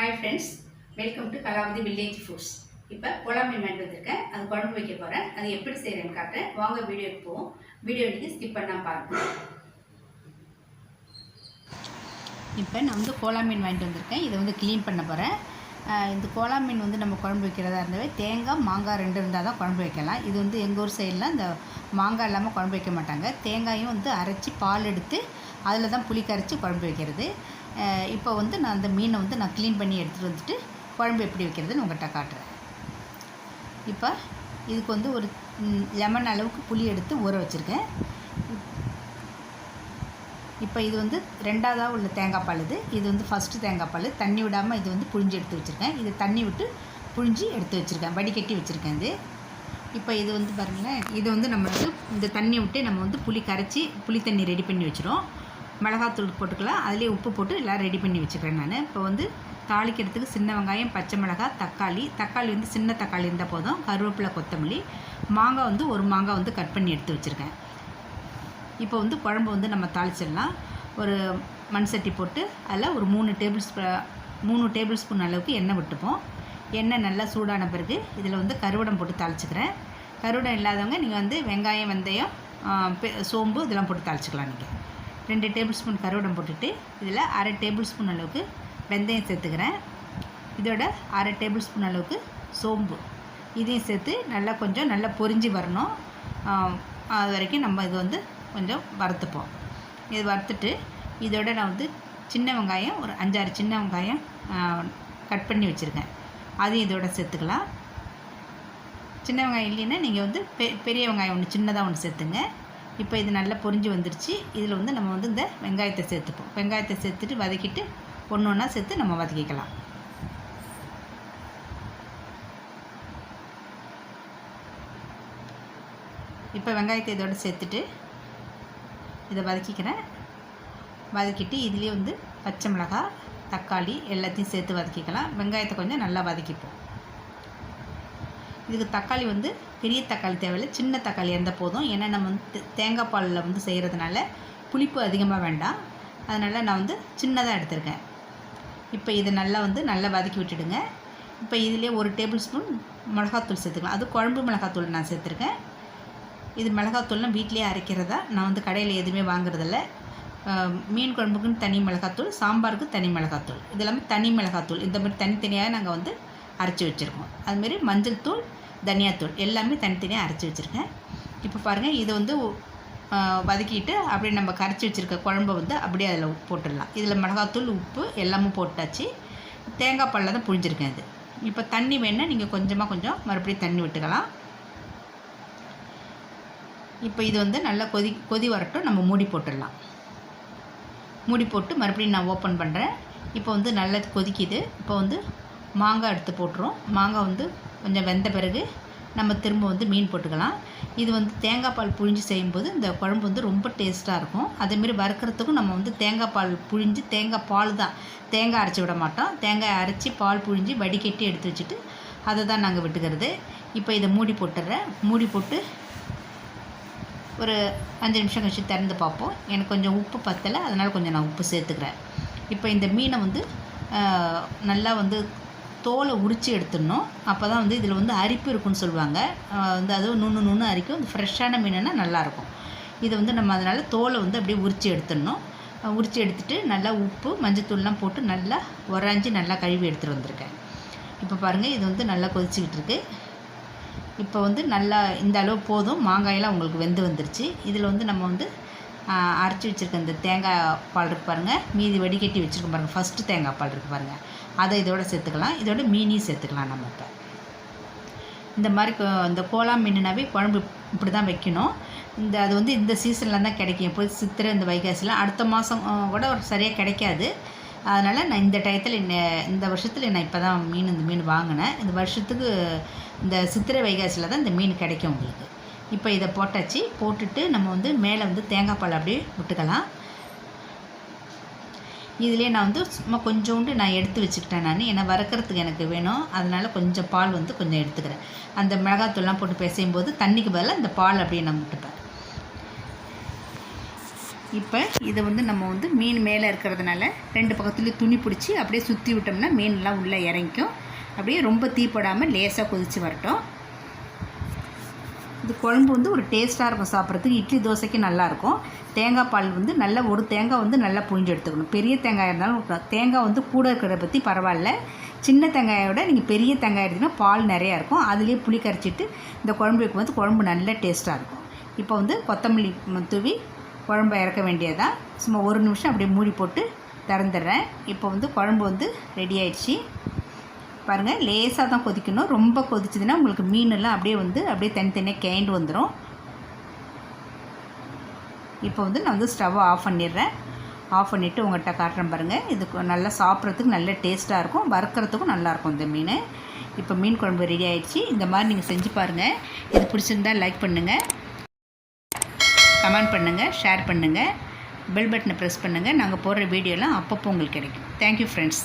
Hi friends welcome to Kalavathi village foods இப்போ புலா மீன் வாங்கிட்டு வந்திருக்கேன் அது குழம்பு வைக்க போகிறேன் அது எப்படி செய்கிறேன்னு காட்டுறேன். வாங்க வீடியோக்கு போவோம். வீடியோ நீங்கள் ஸ்கிப் பண்ணால் பாருங்கள் இப்போ நான் வந்து கோலா மீன் வாங்கிட்டு வந்திருக்கேன். இதை வந்து க்ளீன் பண்ண போகிறேன் இந்த கோலா மீன் வந்து நம்ம குழம்பு வைக்கிறதா இருந்தாவே தேங்காய் மாங்காய் ரெண்டு இருந்தால் தான் குழம்பு வைக்கலாம். இது வந்து எங்கள் ஊர் சைடில் இந்த மாங்காய் இல்லாமல் குழம்பு வைக்க மாட்டாங்க. தேங்காயும் வந்து அரைச்சி பால் எடுத்து அதில் தான் புளி கரைச்சி குழம்பு வைக்கிறது. இப்போ வந்து நான் அந்த மீனை வந்து நான் க்ளீன் பண்ணி எடுத்துகிட்டு வந்துட்டு குழம்பு எப்படி வைக்கிறதுன்னு உங்கள்கிட்ட காட்டுறேன். இப்போ இதுக்கு வந்து ஒரு லெமன் அளவுக்கு புளி எடுத்து ஊற வச்சுருக்கேன். இப்போ இது வந்து ரெண்டாவதாக உள்ள தேங்காய் பால் இது. இது வந்து ஃபஸ்ட்டு தேங்காய் பால். தண்ணி விடாமல் இது வந்து புழிஞ்சு எடுத்து வச்சுருக்கேன். இது தண்ணி விட்டு புழிஞ்சு எடுத்து வச்சுருக்கேன். வடிகட்டி வச்சுருக்கேன் இது. இப்போ இது வந்து பாருங்களேன். இது வந்து நம்ம வந்து இந்த தண்ணி விட்டு நம்ம வந்து புளி கரைச்சி புளி தண்ணி ரெடி பண்ணி வச்சுரும் மிளகாத்தூள் போட்டுக்கலாம். அதுலேயே உப்பு போட்டு எல்லாம் ரெடி பண்ணி வச்சுக்கிறேன் நான். இப்போ வந்து தாளிக்கிறதுக்கு சின்ன வெங்காயம் பச்சை மிளகாய் தக்காளி. தக்காளி வந்து சின்ன தக்காளி இருந்தால் போதும். கருவேப்பிலை கொத்தமல்லி. மாங்காய் வந்து ஒரு மாங்காய் வந்து கட் பண்ணி எடுத்து வச்சுருக்கேன். இப்போ வந்து குழம்பு வந்து நம்ம தாளிச்சிடலாம். ஒரு மண் சட்டி போட்டு அதில் ஒரு மூணு டேபிள் ஸ்பூ மூணு டேபிள் ஸ்பூன் அளவுக்கு எண்ணெய் விட்டுப்போம். எண்ணெய் நல்லா சூடான பிறகு இதில் வந்து கருவடம் போட்டு தாளிச்சுக்கிறேன். கருவடம் இல்லாதவங்க நீங்கள் வந்து வெங்காயம் வெந்தயம் பெ- சோம்பு இதெல்லாம் போட்டு தாளிச்சிக்கலாம் நீங்கள் ரெண்டு டேபிள் ஸ்பூன் கருவடம் போட்டுட்டு இதில் அரை டேபிள் ஸ்பூன் அளவுக்கு வெந்தயம் சேர்த்துக்கிறேன். இதோட அரை டேபிள் ஸ்பூன் அளவுக்கு சோம்பு. இதையும் சேர்த்து நல்லா கொஞ்சம் நல்லா பொரிஞ்சு வரணும். அது வரைக்கும் நம்ம இது வந்து கொஞ்சம் வறுத்துப்போம். இது வறுத்துட்டு இதோட நான் வந்து சின்ன வெங்காயம் ஒரு அஞ்சாறு சின்ன வெங்காயம் கட் பண்ணி வச்சுருக்கேன். அதையும் இதோட சேர்த்துக்கலாம். சின்ன வெங்காயம் இல்லைன்னா நீங்கள் வந்து பெ பெரிய வெங்காயம் ஒன்று சின்னதாக ஒன்று சேர்த்துங்க. இப்போ இது நல்லா பொரிஞ்சு வந்துருச்சு. இதில் வந்து நம்ம வந்து இந்த வெங்காயத்தை சேர்த்துப்போம். வெங்காயத்தை சேர்த்துட்டு வதக்கிட்டு ஒன்று ஒன்றா சேர்த்து நம்ம வதக்கிக்கலாம். இப்போ வெங்காயத்தை இதோட சேர்த்துட்டு இதை வதக்கிக்கிறேன். வதக்கிட்டு இதுலேயே வந்து பச்சை மிளகாய் தக்காளி எல்லாத்தையும் சேர்த்து வதக்கிக்கலாம். வெங்காயத்தை கொஞ்சம் நல்லா வதக்கிப்போம். இதுக்கு தக்காளி வந்து பெரிய தக்காளி தேவையில்லை சின்ன தக்காளி இருந்தால் போதும். ஏன்னா நம்ம வந்து தேங்காய் பாலில் வந்து செய்கிறதுனால புளிப்பு அதிகமாக வேண்டாம். அதனால் நான் வந்து சின்னதாக எடுத்திருக்கேன். இப்போ இதை நல்லா வந்து நல்லா வதக்கி விட்டுடுங்க. இப்போ இதுலேயே ஒரு டேபிள் ஸ்பூன் மிளகாத்தூள் சேர்த்துக்கலாம். அது குழம்பு மிளகாத்தூள் நான் சேர்த்துருக்கேன். இது மிளகாத்தூள்லாம் வீட்டிலேயே அரைக்கிறதா? நான் வந்து கடையில் எதுவுமே வாங்குறதில்ல. மீன் குழம்புக்குன்னு தனி மிளகாத்தூள் சாம்பாருக்கு தனி மிளகாத்தூள் இது எல்லாமே தனி மிளகாத்தூள் இந்த மாதிரி தனித்தனியாக நாங்கள் வந்து அரைச்சி வச்சுருக்கோம். அதுமாரி மஞ்சள் தூள் தனியாத்தூள் எல்லாமே தனித்தனியாக அரைச்சி வச்சுருக்கேன். இப்போ பாருங்கள் இது வந்து வதக்கிட்டு அப்படியே நம்ம கரைச்சி வச்சுருக்க குழம்ப வந்து அப்படியே அதில் போட்டுடலாம். இதில் மிளகாத்தூள் உப்பு எல்லாமே போட்டாச்சு. தேங்காய் பாலில் தான் புழிஞ்சிருக்கேன் இது. இப்போ தண்ணி வேணால் நீங்கள் கொஞ்சமாக கொஞ்சம் மறுபடியும் தண்ணி விட்டுக்கலாம். இப்போ இது வந்து நல்லா கொதி கொதி வரட்டும் நம்ம மூடி போட்டுடலாம். மூடி போட்டு மறுபடியும் நான் ஓப்பன் பண்ணுறேன் இப்போ வந்து நல்லா கொதிக்குது. இப்போ வந்து மாங்காய் எடுத்து போட்டுரும் மாங்காய் வந்து கொஞ்சம் வெந்த பிறகு நம்ம திரும்ப வந்து மீன் போட்டுக்கலாம். இது வந்து தேங்காய் பால் புழிஞ்சு செய்யும்போது இந்த குழம்பு வந்து ரொம்ப டேஸ்ட்டாக இருக்கும். அதேமாரி வறுக்கிறதுக்கும் நம்ம வந்து தேங்காய் பால் புழிஞ்சு தேங்காய் பால் தான். தேங்காய் அரைச்சி விட மாட்டோம். தேங்காய் அரைச்சி பால் புழிஞ்சு வடிகட்டி எடுத்து வச்சுட்டு அதை தான் நாங்கள் விட்டுக்கிறது. இப்போ இதை மூடி போட்டுடுறேன் மூடி போட்டு ஒரு அஞ்சு நிமிஷம் கழிச்சு திறந்து பார்ப்போம். எனக்கு கொஞ்சம் உப்பு பத்தலை. அதனால் கொஞ்சம் நான் உப்பு சேர்த்துக்கிறேன். இப்போ இந்த மீனை வந்து நல்லா வந்து தோலை உரித்து எடுத்துடணும். அப்போ தான் வந்து இதில் வந்து அரிப்பு இருக்குன்னு சொல்லுவாங்க. வந்து அதுவும் நுண்ணு நுண்ணு அரிக்கும். இந்த ஃப்ரெஷ்ஷான மீனுன்னா நல்லாயிருக்கும். இதை வந்து நம்ம அதனால் தோலை வந்து அப்படியே உரித்து எடுத்துடணும். உரித்து எடுத்துட்டு நல்லா உப்பு மஞ்சத்தூள்லாம் போட்டு நல்லா உராஞ்சி நல்லா கழுவி எடுத்துகிட்டு வந்திருக்கேன். இப்போ பாருங்கள் இது வந்து நல்லா கொதிச்சிக்கிட்டு இருக்கு. இப்போ வந்து நல்லா இந்த அளவு போதும். மாங்காயெல்லாம் உங்களுக்கு வெந்து வந்துருச்சு. இதில் வந்து நம்ம வந்து அரைச்சி வச்சுருக்க இந்த தேங்காய் பால் இருக்கு பாருங்கள் மீதி வடிகட்டி வச்சுருக்க பாருங்கள் ஃபஸ்ட்டு தேங்காய் பால் இருக்குது பாருங்கள் அதை இதோட சேர்த்துக்கலாம். இதோட மீனையும் சேர்த்துக்கலாம் நம்ம இப்போ. இந்த மாதிரி இந்த கோலா மீனுனாவே குழம்பு இப்படி தான் வைக்கணும். இந்த அது வந்து இந்த சீசனில் தான் கிடைக்கும். இப்போ சித்திரை இந்த வைகாசியில் அடுத்த மாதம் கூட ஒரு சரியாக கிடைக்காது. அதனால் நான் இந்த டயத்தில் என்ன இந்த வருஷத்தில் நான் இப்போ தான் மீன் இந்த மீன் வாங்கினேன். இந்த வருஷத்துக்கு இந்த சித்திரை வைகாசியில் தான் இந்த மீன் கிடைக்கும் உங்களுக்கு. இப்போ இதை போட்டாச்சு. போட்டுட்டு நம்ம வந்து மேலே வந்து தேங்காய் பால் அப்படியே விட்டுக்கலாம். இதுலேயே நான் வந்து சும்மா கொஞ்சோண்டு நான் எடுத்து வச்சுக்கிட்டேன் நான். ஏன்னா வறுக்கிறதுக்கு எனக்கு வேணும். அதனால் கொஞ்சம் பால் வந்து கொஞ்சம் எடுத்துக்கிறேன். அந்த மிளகாத்தூள்லாம் போட்டு பிசையும் போது தண்ணிக்கு பதிலாக இந்த பால் அப்படியே நான் விட்டுப்பேன். இப்போ இதை வந்து நம்ம வந்து மீன் மேலே இருக்கிறதுனால ரெண்டு பக்கத்துலேயும் துணி பிடிச்சி அப்படியே சுற்றி விட்டோம்னா மீன்லாம் உள்ளே இறங்கிக்கும். அப்படியே ரொம்ப தீப்படாமல் லேசாக கொதித்து வரட்டும். இது குழம்பு வந்து ஒரு டேஸ்ட்டாக இருக்கும் சாப்பிட்றதுக்கு. இட்லி தோசைக்கு நல்லாயிருக்கும். தேங்காய் பால் வந்து நல்லா ஒரு தேங்காய் வந்து நல்லா புழிஞ்சு எடுத்துக்கணும். பெரிய தேங்காய் இருந்தாலும் தேங்காய் வந்து கூட இருக்கிறத பற்றி பரவாயில்ல. சின்ன தேங்காயோட நீங்கள் பெரிய தேங்காய் எடுத்தீங்கன்னா பால் நிறையா இருக்கும். அதுலேயே புளி கரைச்சிட்டு இந்த குழம்பு வைக்கும்போது குழம்பு நல்ல டேஸ்ட்டாக இருக்கும். இப்போ வந்து கொத்தமல்லி தூவி குழம்பு இறக்க வேண்டியதான் சும்மா ஒரு நிமிஷம் அப்படியே மூடி போட்டு திறந்துடுறேன். இப்போ வந்து குழம்பு வந்து ரெடி ஆயிடுச்சு. பாருங்கள் லேசாக தான் கொதிக்கணும். ரொம்ப கொதிச்சதுன்னா உங்களுக்கு மீனெல்லாம் அப்படியே வந்து அப்படியே தனித்தனியாக கேண்டு வந்துடும் இப்போ வந்து நான் வந்து ஸ்டவ்வை ஆஃப் பண்ணிடுறேன். ஆஃப் பண்ணிவிட்டு உங்கள்கிட்ட காட்டுறேன் பாருங்கள் இது நல்லா சாப்பிட்றதுக்கு நல்ல டேஸ்ட்டாக இருக்கும். வறுக்கிறதுக்கும் நல்லாயிருக்கும் இந்த மீன். இப்போ மீன் குழம்பு ரெடி ஆகிடுச்சு இந்த மாதிரி நீங்கள் செஞ்சு பாருங்கள் இது பிடிச்சிருந்தா லைக் பண்ணுங்கள் கமெண்ட் பண்ணுங்கள் ஷேர் பண்ணுங்கள் பெல் பட்டனை ப்ரெஸ் பண்ணுங்கள் நாங்கள் போடுற வீடியோலாம் அப்பப்போ உங்களுக்கு கிடைக்கும். Thank you friends